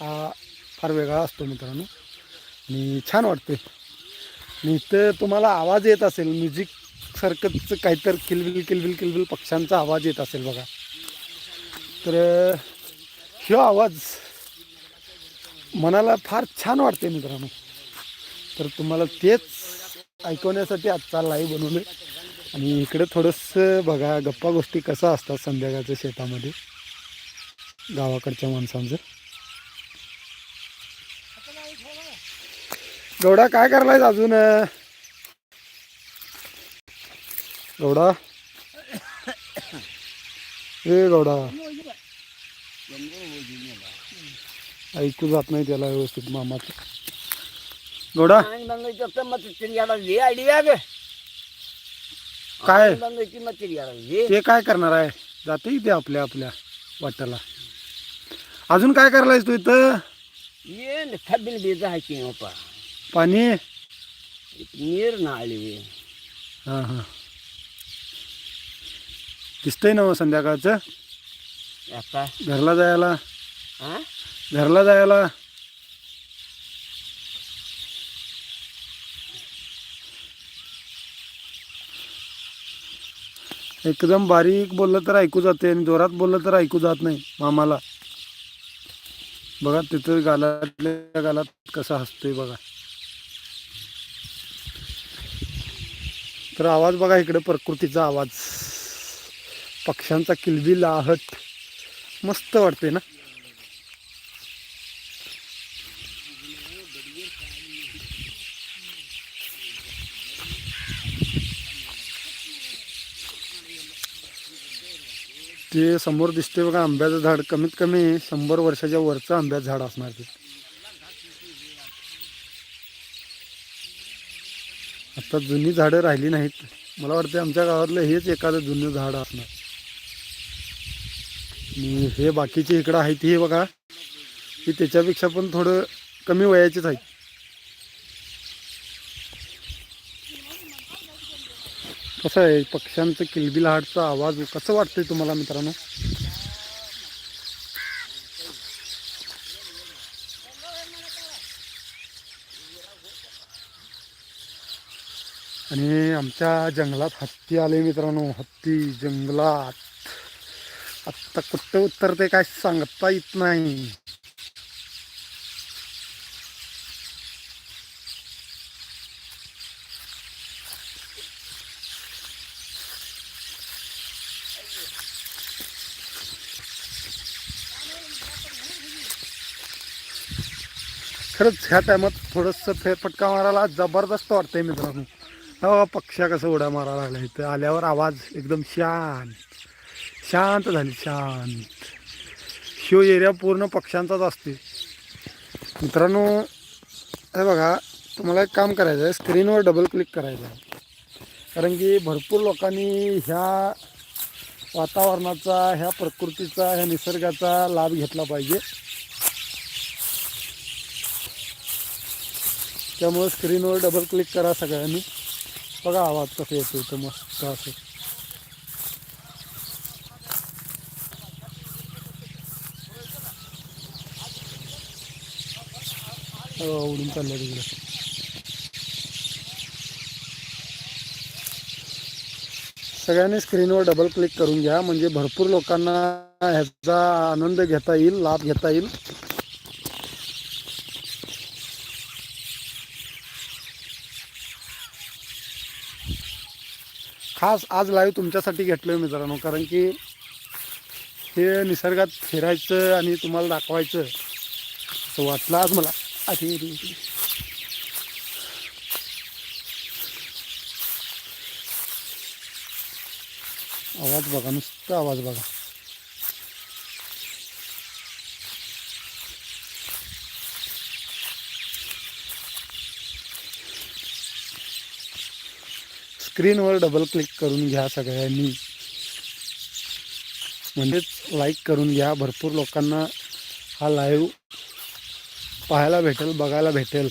हा फार वेगळा असतो मित्रांनो. आणि छान वाटते आणि इथं तुम्हाला आवाज येत असेल म्युझिक सारखंच काहीतरी किलबिल किलबिल किलबिल पक्ष्यांचा आवाज येत असेल बघा. तर ह्यो आवाज मनाला फार छान वाटते मित्रांनो. तर तुम्हाला तेच ऐकवण्यासाठी आजचा लाईव्ह बनवले आणि इकडे थोडंसं बघा गप्पा गोष्टी कसं असतात संध्याकाळच्या शेतामध्ये? गावाकडच्या माणसांचं. गौडा काय करलाय अजून? गौडा? ए गौडा. ऐकू जात नाही त्याला व्यवस्थित मामाचं. गौडा? काय? ते काय करणार आहे? जाते इथे आपल्या आपल्या वाट्याला. अजून काय करलायस तू इथं? ये खबिल बीज आहे की ओपा पाणी? नीर ना आली. हां हां. दिसतंय ना मग संध्याकाळचं? आता? घरला जायला? हा? घरला जायला? एकदम बारीक बोललं तर ऐकू जाते आणि जोरात बोललं तर ऐकू जात नाही मामाला. बघा तिथं गालातल्या गालात कसं हसतोय बघा. तर आवाज बघा इकडे प्रकृतीचा आवाज. पक्ष्यांचा किलबिल आहट. मस्त वाटते ना? ते समोर दिसते बघा आंब्याचं झाड. कमीत कमी शंभर वर्षाच्या वरचं आंब्याचं झाड असणार ते. आता जुनी झाडं राहिली नाहीत. मला वाटतं आमच्या गावातलं हेच एखादं जुनं झाड असणार. आणि हे बाकीचे इकडं आहेत हे बघा की त्याच्यापेक्षा पण थोडं कमी वयाचेच आहेत. कसं आहे पक्ष्यांचं किलबिलाहाटचा आवाज कसं वाटतंय तुम्हाला मित्रांनो? आणि आमच्या जंगलात हत्ती आले मित्रांनो. हत्ती जंगलात. आत्ता कुठं उतरते काय सांगता येत नाही. खरंच ह्या टायमात थोडंसं फेरफटका मारायला जबरदस्त वाटतंय मित्रांनो. हो पक्ष्या कसं उड्या मारायला लागला इथं. आल्यावर आवाज एकदम शांत शांत झाली शांत. शिव एरिया पूर्ण पक्ष्यांचाच असते मित्रांनो हे बघा तुम्हाला एक काम करायचं आहे स्क्रीनवर डबल क्लिक करायचं आहे. कारण की भरपूर लोकांनी ह्या वातावरणाचा ह्या प्रकृतीचा ह्या निसर्गाचा लाभ घेतला पाहिजे. त्यामुळे स्क्रीनवर डबल क्लिक करा सगळ्यांनी. बघा आवाज कसं येतो इथं मस्त असं. हो, उडून चाललं तिकडे. सगळ्यांनी स्क्रीनवर डबल क्लिक करून घ्या म्हणजे भरपूर लोकांना ह्याचा आनंद घेता येईल लाभ घेता येईल. खास आज लाईव्ह तुमच्यासाठी घेतलं आहे मित्रांनो कारण की हे निसर्गात फिरायचं आणि तुम्हाला दाखवायचं असं वाटलं आज मला. आधी. आवाज बघा नुसतं आवाज बघा. स्क्रीनवर डबल क्लिक करून घ्या सगळ्यांनी. म्हणजेच लाईक करून घ्या. भरपूर लोकांना हा लाईव्ह पाहायला भेटेल बघायला भेटेल.